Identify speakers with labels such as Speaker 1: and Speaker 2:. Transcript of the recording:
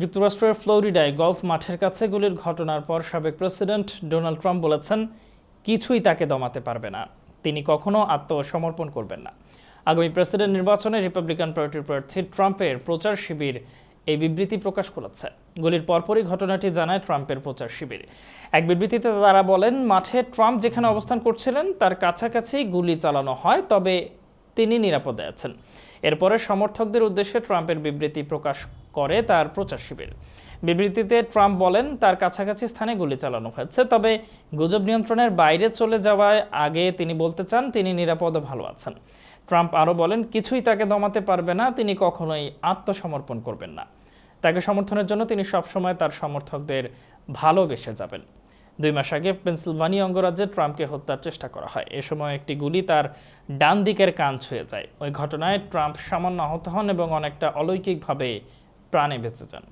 Speaker 1: যুক্তরাষ্ট্রের ফ্লোরিডায় গলফ মাঠের কাছে গুলির ঘটনার পর সাবেক প্রেসিডেন্ট ডোনাল্ড ট্রাম্প বলেছেন, কিছুই তাকে দমাতে পারবে না। তিনি কখনো আত্মসমর্পণ করবেন না। আগামী প্রেসিডেন্ট নির্বাচনে রিপাবলিকান পার্টির প্রার্থী ট্রাম্পের প্রচার শিবির এই বিবৃতি প্রকাশ করেছে। গুলির পরপরই ঘটনাটি জানায় ট্রাম্পের প্রচার শিবির। এক বিবৃতিতে তারা বলেন, মাঠে ট্রাম্প যেখানে অবস্থান করছিলেন, তার কাছাকাছি গুলি চালানো হয়, তবে তিনি নিরাপদে আছেন। এরপরে সমর্থকদের উদ্দেশ্যে ট্রাম্পের বিবৃতি প্রকাশ করে তার প্রচার শিবির। বিবৃতিতে ট্রাম্প বলেন, তার কাছাকাছি স্থানে গুলি চালানো হয়েছে, তবে গুজব নিয়ন্ত্রণের বাইরে চলে যাওয়ায় আগে তিনি বলতে চান, তিনি নিরাপদ ভালো আছেন। ট্রাম্প আরও বলেন, কিছুই তাকে দমাতে পারবে না, তিনি কখনোই আত্মসমর্পণ করবেন না। তাকে সমর্থনের জন্য তিনি সবসময় তার সমর্থকদের ভালোবেসে যাবেন। দুই মাস আগে পেনসিলভানিয়া অঙ্গরাজ্যে ট্রাম্পকে হত্যার চেষ্টা করা হয়। এ সময় একটি গুলি তার ডান দিকের কান ছুঁয়ে যায়। ওই ঘটনায় ট্রাম্প সামান্য আহত হন এবং অনেকটা অলৌকিকভাবে প্রাণে বেঁচে যান।